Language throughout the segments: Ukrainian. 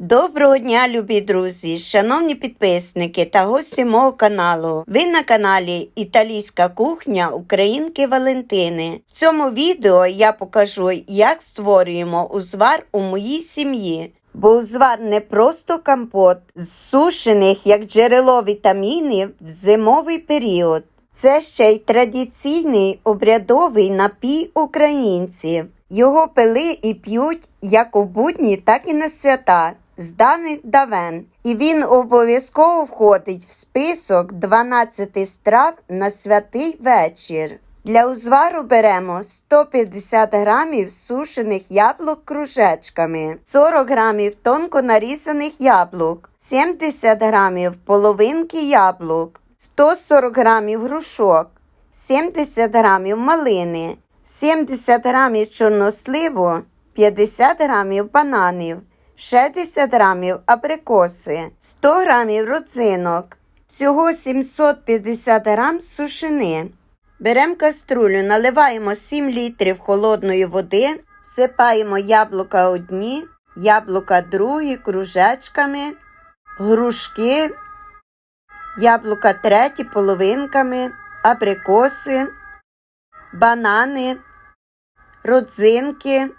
Доброго дня, любі друзі, шановні підписники та гості мого каналу. Ви на каналі Італійська кухня Українки Валентини. В цьому відео я покажу, як створюємо узвар у моїй сім'ї. Бо узвар не просто компот, зсушених як джерело вітамінів в зимовий період. Це ще й традиційний обрядовий напій українців. Його пили і п'ють як у будні, так і на свята з давних давен. І він обов'язково входить в список 12 страв на святий вечір. Для узвару беремо 150 грамів сушених яблук кружечками, 40 грамів тонко нарізаних яблук, 70 грамів половинки яблук, 140 грамів грушок, 70 грамів малини, 70 грамів чорносливу, 50 грамів бананів, 60 грамів абрикоси, 100 грамів родзинок, всього 750 грам сушини. Беремо каструлю, наливаємо 7 літрів холодної води, сипаємо яблука одні, яблука другі кружечками, грушки, яблука треті половинками, абрикоси, банани, родзинки,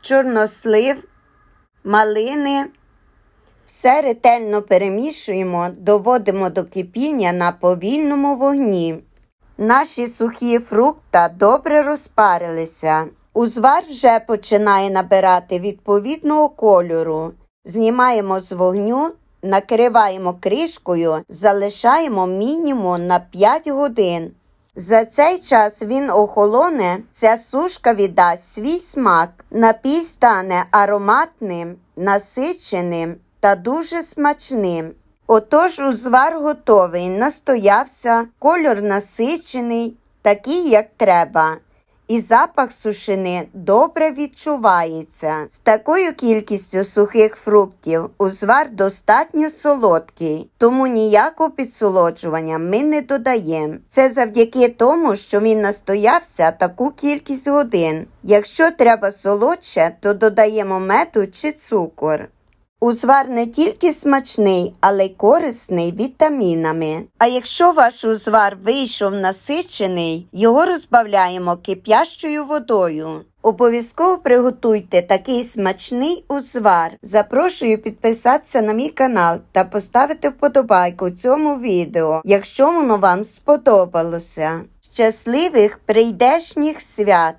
чорнослив, малини. Все ретельно перемішуємо, доводимо до кипіння на повільному вогні. Наші сухі фрукта добре розпарилися. Узвар вже починає набирати відповідного кольору. Знімаємо з вогню, накриваємо кришкою, залишаємо мінімум на 5 годин. За цей час він охолоне, ця сушка віддасть свій смак. Напій стане ароматним, насиченим та дуже смачним. Отож узвар готовий, настоявся, кольор насичений, такий, як треба. І запах сушини добре відчувається. З такою кількістю сухих фруктів узвар достатньо солодкий, тому ніякого підсолоджування ми не додаємо. Це завдяки тому, що він настоявся таку кількість годин. Якщо треба солодше, то додаємо меду чи цукор. Узвар не тільки смачний, але й корисний вітамінами. А якщо ваш узвар вийшов насичений, його розбавляємо кип'ящою водою. Обов'язково приготуйте такий смачний узвар. Запрошую підписатися на мій канал та поставити вподобайку цьому відео, якщо воно вам сподобалося. Щасливих прийдешніх свят!